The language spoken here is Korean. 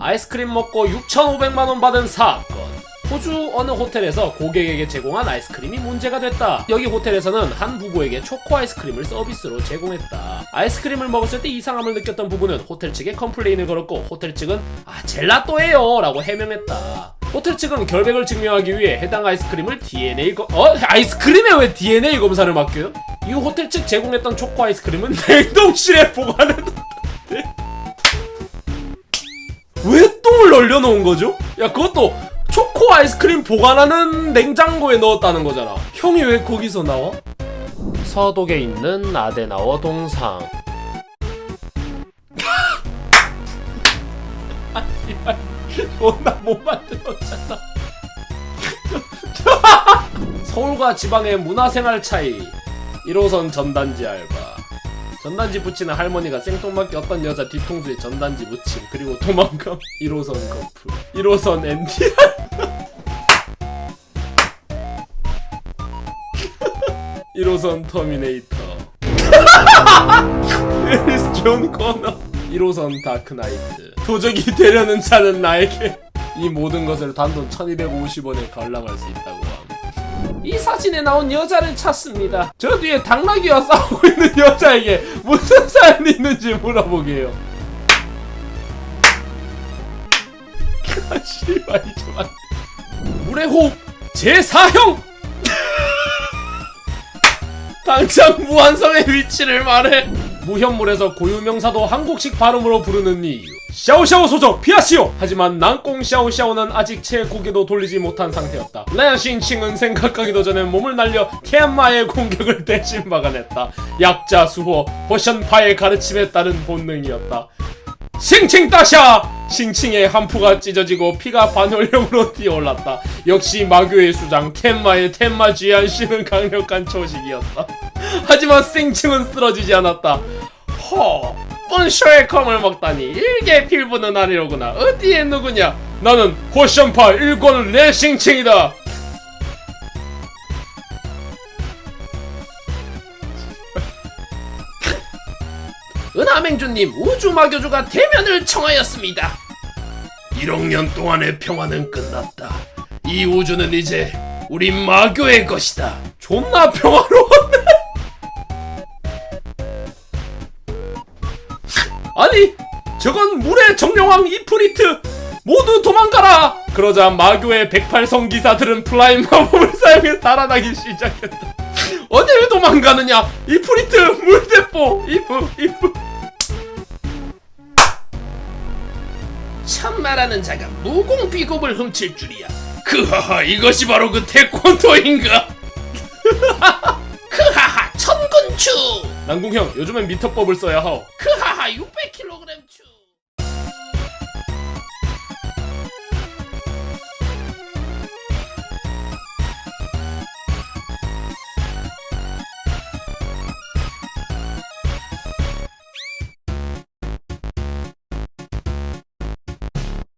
아이스크림 먹고 6,500만원 받은 사건. 호주 어느 호텔에서 고객에게 제공한 아이스크림이 문제가 됐다. 여기 호텔에서는 한 부부에게 초코 아이스크림을 서비스로 제공했다. 아이스크림을 먹었을 때 이상함을 느꼈던 부부는 호텔 측에 컴플레인을 걸었고 호텔 측은 아 젤라또예요 라고 해명했다. 호텔 측은 결백을 증명하기 위해 해당 아이스크림을 DNA 검 어? 아이스크림에 왜 DNA 검사를 맡겨요? 이후 호텔 측 제공했던 초코 아이스크림은 냉동실에 보관해뒀 왜 똥을 널려놓은 거죠? 야 그것도 초코 아이스크림 보관하는 냉장고에 넣었다는 거잖아. 형이 왜 거기서 나와? 서독에 있는 아데나워 동상. 존나 못 만들었잖아. 서울과 지방의 문화생활 차이. 1호선 전단지 알바 전단지 붙이는 할머니가 생뚱맞게 어떤 여자 뒤통수에 전단지 붙임 그리고 도망감. 1호선 커플 1호선 NTR 1호선 터미네이터. 에리스 존 코너 1호선 다크나이트. 도적이 되려는 자는 나에게. 이 모든 것을 단돈 1250원에 관람할 수 있다고 함. 이 사진에 나온 여자를 찾습니다. 저 뒤에 당나귀와 싸우고 있는 여자에게 무슨 사연이 있는지 물어보게요. 아, 씨발, 이좀 물의 호흡 제4형! 당장 무한성의 위치를 말해! 무현물에서 고유명사도 한국식 발음으로 부르는 이유. 샤오샤오 소적 피하시오! 하지만 난꽁 샤오샤오는 아직 제 고개도 돌리지 못한 상태였다. 랜신칭은 생각하기도 전에 몸을 날려 캔마의 공격을 대신 막아냈다. 약자 수호, 버션파의 가르침에 따른 본능이었다. 싱칭 따샤! 싱칭의 한푸가 찢어지고 피가 반올령으로 뛰어올랐다. 역시 마교의 수장 텐마의 텐마 쥐안 씨는 강력한 초식이었다. 하지만 싱칭은 쓰러지지 않았다. 허, 본쇼의 컴을 먹다니 일개 필부는 아니로구나. 어디에 누구냐? 나는 호션파 일권 레싱칭이다. 은하맹주님 우주마교주가 대면을 청하였습니다. 1억 년 동안의 평화는 끝났다. 이 우주는 이제 우리 마교의 것이다. 존나 평화로웠네. 아니, 저건 물의 정령왕 이프리트 모두 도망가라. 그러자 마교의 108성 기사들은 플라잉 마법을 사용해 달아나기 시작했다. 어딜 도망가느냐? 이프리트 물대포 이프 이프. 참말하는 자가 무공비급을 훔칠 줄이야. 그하하 이것이 바로 그 태권도인가? 크하하 천군추. 난궁형 요즘엔 미터법을 써야 하오. 크하하 600